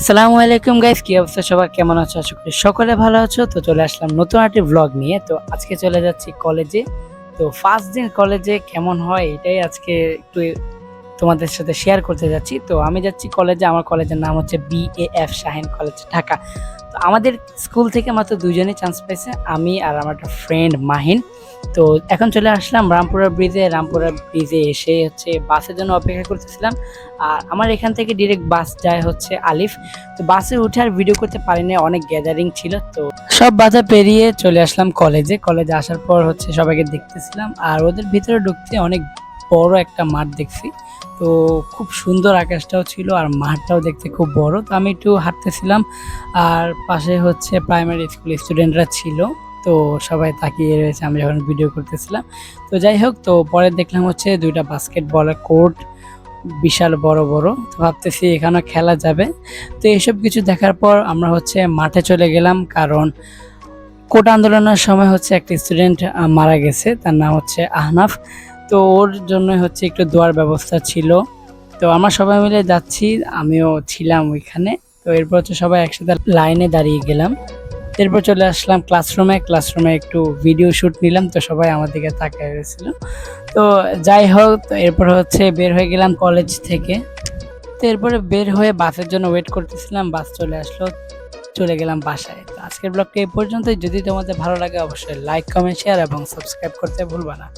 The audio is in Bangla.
আসসালামু আলাইকুম গাইস কি অবস্থা সবাই কেমন আছো? আশা করি সকলে ভালো আছো। তো চলে আসলাম নতুন একটি ব্লগ নিয়ে। তো আজকে চলে যাচ্ছি কলেজে তো ফার্স্ট দিন কলেজে কেমন হয় এটাই আজকে একটু তোমাদের সাথে শেয়ার করতে যাচ্ছি। তো আমি যাচ্ছি কলেজে আমার কলেজের নাম হচ্ছে B A F Shaheen college Dhaka. আমাদের স্কুল থেকে মাত্র দুজনেই চান্স পেয়েছে, আমি আর আমার একটা ফ্রেন্ড মাহিন। তো এখন চলে আসলাম রামপুরা ব্রিজে রামপুরা ব্রিজে এসে হচ্ছে বাসের জন্য অপেক্ষা করতেছিলাম। আর আমার এখান থেকে ডিরেক্ট বাস যায় হচ্ছে আলিফ। তো বাসে উঠে আর ভিডিও করতে পারিনি, অনেক গ্যাদারিং ছিল। তো সব বাধা পেরিয়ে চলে আসলাম কলেজে কলেজে আসার পর হচ্ছে সবাইকে দেখতেছিলাম। আর ওদের ভিতরে ঢুকতে অনেক বড় একটা মাঠ দেখছি। তো খুব সুন্দর আকাশটাও ছিল আর মাঠটাও দেখতে খুব বড়। তো আমি একটু হাঁটতেছিলাম আর পাশে হচ্ছে প্রাইমারি স্কুল স্টুডেন্টরা ছিল, তো সবাই তাকিয়ে রয়েছে, আমি যখন ভিডিও করতেছিলাম। তো যাই হোক, তো পরে দেখলাম হচ্ছে দুইটা বাস্কেটবলের কোর্ট বিশাল বড় বড়। তো ভাবতেছি এখানেও খেলা যাবে। তো এইসব কিছু দেখার পর আমরা হচ্ছে মাঠে চলে গেলাম, কারণ কোট আন্দোলনের সময় হচ্ছে একটা স্টুডেন্ট মারা গেছে, তার নাম হচ্ছে আহনাফ। তো ওর জন্য হচ্ছে একটু দোয়ার ব্যবস্থা ছিল। তো আমরা সবাই মিলে যাচ্ছি, আমিও ছিলাম ওইখানে। তো এরপর হচ্ছে সবাই একসাথে লাইনে দাঁড়িয়ে গেলাম। এরপর চলে আসলাম ক্লাসরুমে ক্লাসরুমে একটু ভিডিও শ্যুট নিলাম, তো সবাই আমার দিকে তাকিয়ে রয়েছিল। তো যাই হোক এরপর হচ্ছে বের হয়ে গেলাম কলেজ থেকে। তো এরপরে বের হয়ে বাসের জন্য ওয়েট করতেছিলাম, বাস চলে আসলো, চলে গেলাম বাসায়। তো আজকের ব্লগটা এই পর্যন্তই। যদি তোমাদের ভালো লাগে, অবশ্যই লাইক কমেন্ট শেয়ার এবং সাবস্ক্রাইব করতে ভুলবা না।